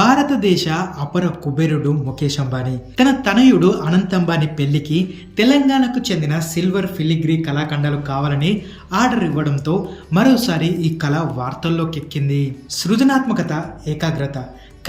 భారతదేశ అపర కుబేరుడు ముఖేష్ అంబానీ. తన తనయుడు అనంత్ అంబానీ పెళ్ళికి తెలంగాణకు చెందిన సిల్వర్ ఫిలిగ్రీ కళాఖండాలు కావాలని ఆర్డర్ ఇవ్వడంతో మరోసారి ఈ కళ వార్తల్లోకి ఎక్కింది సృజనాత్మకత ఏకాగ్రత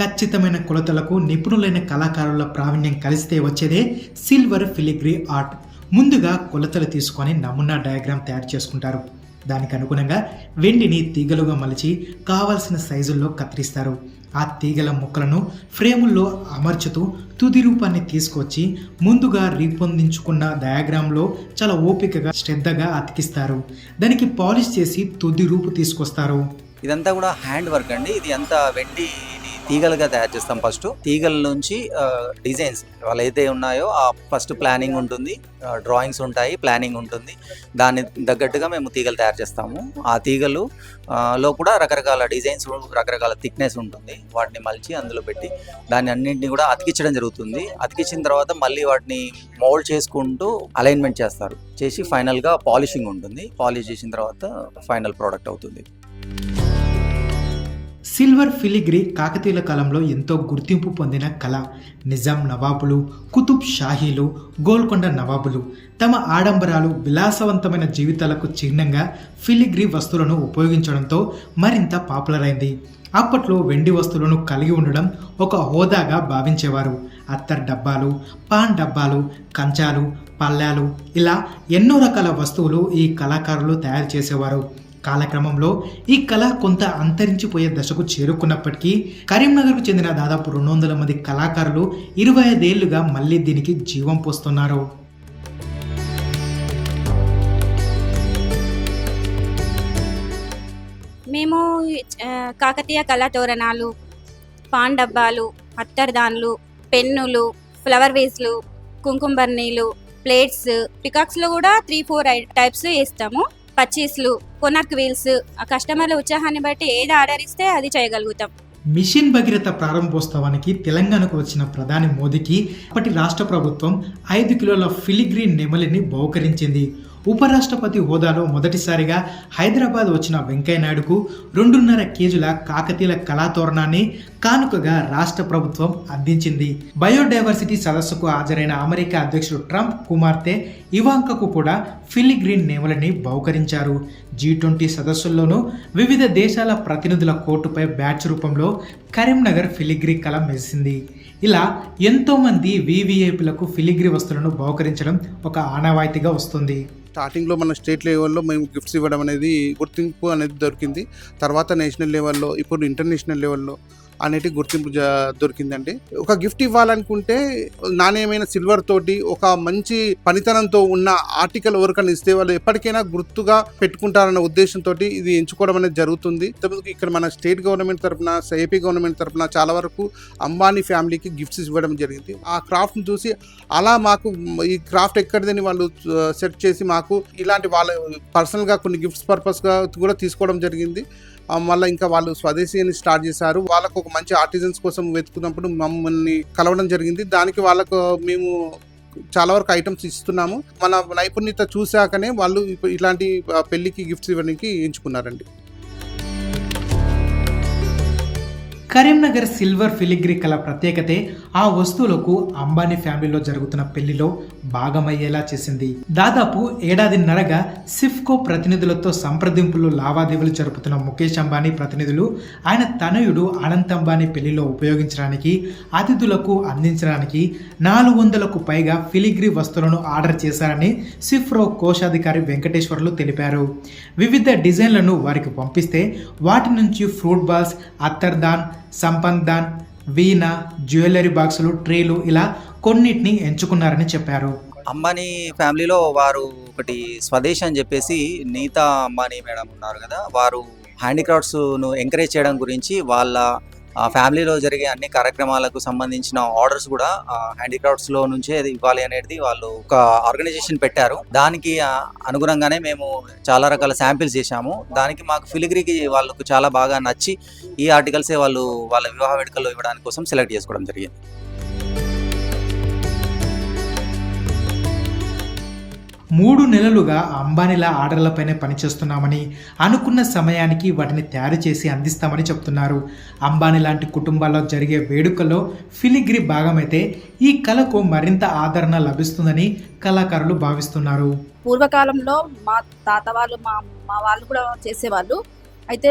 ఖచ్చితమైన కొలతలకు నిపుణులైన కళాకారుల ప్రావీణ్యం కలిస్తే వచ్చేదే సిల్వర్ ఫిలిగ్రీ ఆర్ట్. ముందుగా కొలతలు తీసుకొని నమూనా డయాగ్రామ్ తయారు చేసుకుంటారు. దానికి అనుగుణంగా వెండిని తీగలుగా మలిచి కావలసిన సైజుల్లో కత్తిరిస్తారు. ఆ తీగల ముక్కలను ఫ్రేముల్లో అమర్చుతూ తుది రూపాన్ని తీసుకొచ్చి ముందుగా రూపొందించుకున్న డయాగ్రామ్లో చాలా ఓపికగా శ్రద్ధగా అతికిస్తారు. దానికి పాలిష్ చేసి తుది రూపు తీసుకొస్తారు. ఇదంతా కూడా హ్యాండ్ వర్క్ అండి. ఇది అంతా వెండి తీగలుగా తయారు చేస్తాం ఫస్ట్. తీగల నుంచి డిజైన్స్ వాళ్ళు అయితే ఉన్నాయో ఆ ఫస్ట్ ప్లానింగ్ ఉంటుంది. డ్రాయింగ్స్ ఉంటాయి ప్లానింగ్ ఉంటుంది. దాని తగ్గట్టుగా మేము తీగలు తయారు చేస్తాము. ఆ తీగలు లో కూడా రకరకాల డిజైన్స్ రకరకాల థిక్నెస్ ఉంటుంది. వాటిని మలిచి అందులో పెట్టి దాన్ని అన్నింటినీ కూడా అతికించడం జరుగుతుంది. అతికించిన తర్వాత మళ్ళీ వాటిని మోల్డ్ చేసుకుంటూ అలైన్మెంట్ చేస్తారు. చేసి ఫైనల్గా పాలిషింగ్ ఉంటుంది. పాలిష్ చేసిన తర్వాత ఫైనల్ ప్రోడక్ట్ అవుతుంది. సిల్వర్ ఫిలిగ్రీ కాకతీయుల కాలంలో ఎంతో గుర్తింపు పొందిన కళ. నిజాం నవాబులు కుతుబ్ షాహీలు గోల్కొండ నవాబులు. తమ ఆడంబరాలు విలాసవంతమైన జీవితాలకు చిహ్నంగా ఫిలిగ్రీ వస్తువులను ఉపయోగించడంతో మరింత పాపులర్ అయింది అప్పట్లో వెండి వస్తువులను కలిగి ఉండడం ఒక హోదాగా భావించేవారు. అత్తర్ డబ్బాలు పాన్ డబ్బాలు కంచాలు పళ్ళాలు ఇలా ఎన్నో రకాల వస్తువులు ఈ కళాకారులు తయారు చేసేవారు. కాలక్రమంలో ఈ కళ కొంత అంతరించిపోయే దశకు చేరుకున్నప్పటికీ కరీంనగర్కు చెందిన దాదాపు రెండు వందల మంది కళాకారులు ఇరవై ఐదేళ్ళుగా మళ్ళీ దీనికి జీవం పోస్తున్నారు. మేము కాకతీయ కళా తోరణాలు పాన్ డబ్బాలు అత్తర్దాన్లు పెన్నులు ఫ్లవర్ వేస్లు కుంకుమ బర్నీలు ప్లేట్స్ పికాక్స్లో కూడా త్రీ ఫోర్ టైప్స్ వేస్తాము. పచ్చీస్లు కొనక్ వీల్స్ ఆ కస్టమర్ల ఉత్సాహాన్ని బట్టి ఏది ఆర్డర్ ఇస్తే అది చేయగలుగుతాం. మిషన్ భగీరథ ప్రారంభోత్సవానికి తెలంగాణకు వచ్చిన ప్రధాని మోదీకి అప్పటి రాష్ట్ర ప్రభుత్వం ఐదు కిలోల ఫిలిగ్రీన్ నెమలిని బహుకరించింది. ఉపరాష్ట్రపతి హోదాలో మొదటిసారిగా హైదరాబాద్ వచ్చిన వెంకయ్యనాయుడుకు రెండున్నర కేజీల కాకతీయుల కళాతోరణాన్ని కానుకగా రాష్ట్ర ప్రభుత్వం అందించింది. బయోడైవర్సిటీ సదస్సుకు హాజరైన అమెరికా అధ్యక్షుడు ట్రంప్ కుమార్తె ఇవాంకకు కూడా ఫిలిగ్రీన్ నేమలని బహుకరించారు. జీ ట్వంటీ సదస్సుల్లోనూ వివిధ దేశాల ప్రతినిధుల కోర్టుపై బ్యాచ్ రూపంలో కరీంనగర్ ఫిలిగ్రీ కళ వేసింది ఇలా ఎంతోమంది వివిఐపీలకు ఫిలిగ్రీ వస్తువులను బహుకరించడం ఒక ఆనవాయితీగా వస్తుంది. స్టార్టింగ్లో మన స్టేట్ లెవెల్లో మేము గిఫ్ట్స్ ఇవ్వడం అనేది గుర్తింపు అనేది దొరికింది. తర్వాత నేషనల్ లెవెల్లో ఇప్పుడు ఇంటర్నేషనల్ లెవెల్లో అనేటి గుర్తింపు దొరికిందండి. ఒక గిఫ్ట్ ఇవ్వాలనుకుంటే నాణ్యమైన సిల్వర్ తోటి ఒక మంచి పనితనంతో ఉన్న ఆర్టికల్ ఎవరికైనా ఇస్తే వాళ్ళు ఎప్పటికైనా గుర్తుగా పెట్టుకుంటారన్న ఉద్దేశంతో ఇది ఎంచుకోవడం అనేది జరుగుతుంది. ఇక్కడ మన స్టేట్ గవర్నమెంట్ తరఫున ఏపీ గవర్నమెంట్ తరఫున చాలా వరకు అంబానీ ఫ్యామిలీకి గిఫ్ట్స్ ఇవ్వడం జరిగింది. ఆ క్రాఫ్ట్ని చూసి అలా మాకు ఈ క్రాఫ్ట్ ఎక్కడిదని వాళ్ళు సెట్ చేసి మాకు ఇలాంటి వాళ్ళ పర్సనల్గా కొన్ని గిఫ్ట్స్ పర్పస్గా కూడా తీసుకోవడం జరిగింది. మళ్ళీ ఇంకా వాళ్ళు స్వదేశీ అని స్టార్ట్ చేశారు. వాళ్ళకు ఒక మంచి ఆర్టిజన్స్ కోసం వెతుకున్నప్పుడు మమ్మల్ని కలవడం జరిగింది. దానికి వాళ్ళకు మేము చాలా వరకు ఐటమ్స్ ఇస్తున్నాము. మన నైపుణ్యత చూశాకనే వాళ్ళు ఇలాంటి పెళ్ళికి గిఫ్ట్స్ ఇవ్వడానికి ఎంచుకున్నారండి. కరీంనగర్ సిల్వర్ ఫిలిగ్రీ కళ ప్రత్యేకతే ఆ వస్తువులకు అంబానీ ఫ్యామిలీలో జరుగుతున్న పెళ్ళిలో భాగమయ్యేలా చేసింది. దాదాపు ఏడాదిన్నరగా సిఫ్కో ప్రతినిధులతో సంప్రదింపులు లావాదేవీలు జరుపుతున్న ముఖేష్ అంబానీ ప్రతినిధులు ఆయన తనయుడు అనంత్ అంబానీ పెళ్ళిలో ఉపయోగించడానికి అతిథులకు అందించడానికి నాలుగు వందలకు పైగా ఫిలిగ్రీ వస్తువులను ఆర్డర్ చేశారని సిఫ్రో కోశాధికారి వెంకటేశ్వర్లు తెలిపారు. వివిధ డిజైన్లను వారికి పంపిస్తే వాటి నుంచి ఫ్రూట్ బాల్స్ అత్తర్దాన్ సంపంగ్ దాన్ వీణ జ్యువెలరీ బాక్సులు ట్రేలు ఇలా కొన్నిటిని ఎంచుకున్నారని చెప్పారు. అంబానీ ఫ్యామిలీలో వారు ఒకటి స్వదేశ్ అని చెప్పేసి నీతా అంబానీ మేడం ఉన్నారు కదా వారు హ్యాండిక్రాఫ్ట్స్ను ఎంకరేజ్ చేయడం గురించి వాళ్ళ ఆ, ఫ్యామిలీలో జరిగే అన్ని కార్యక్రమాలకు సంబంధించిన ఆర్డర్స్ కూడా హ్యాండీక్రాఫ్ట్స్ హ్యాండిక్రాఫ్ట్స్లో నుంచే అది ఇవ్వాలి అనేది వాళ్ళు ఒక ఆర్గనైజేషన్ పెట్టారు. దానికి అనుగుణంగానే మేము చాలా రకాల శాంపిల్స్ చేశాము. దానికి మాకు ఫిలిగ్రీకి వాళ్ళకు చాలా బాగా నచ్చి ఈ ఆర్టికల్సే వాళ్ళు వాళ్ళ వివాహ వేడుకల్లో ఇవ్వడానికి కోసం సెలెక్ట్ చేసుకోవడం జరిగింది. మూడు నెలలుగా అంబానీల ఆర్డర్లపైనే పనిచేస్తున్నామని అనుకున్న సమయానికి వాటిని తయారు చేసి అందిస్తామని చెప్తున్నారు. అంబానీ లాంటి కుటుంబాల్లో జరిగే వేడుకల్లో ఫిలిగ్రి భాగమైతే ఈ కళకు మరింత ఆదరణ లభిస్తుందని కళాకారులు భావిస్తున్నారు. పూర్వకాలంలో మా తాత వాళ్ళు మా మా వాళ్ళు కూడా చేసేవాళ్ళు. అయితే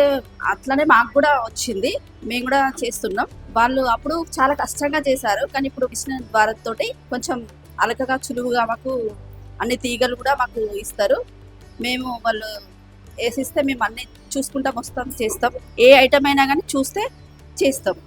అట్లనే మాకు కూడా వచ్చింది. మేము కూడా చేస్తున్నాం. వాళ్ళు అప్పుడు చాలా కష్టంగా చేశారు. కానీ ఇప్పుడు మిషన్ ద్వారా తోటి కొంచెం అలకగా చులువుగా మాకు అన్ని తీగలు కూడా మాకు ఇస్తారు. మేము వాళ్ళు వేసిస్తే మేము అన్ని చూసుకుంటాం వస్తాం చేస్తాం. ఏ ఐటమ్ అయినా కానీ చూస్తే చేస్తాం.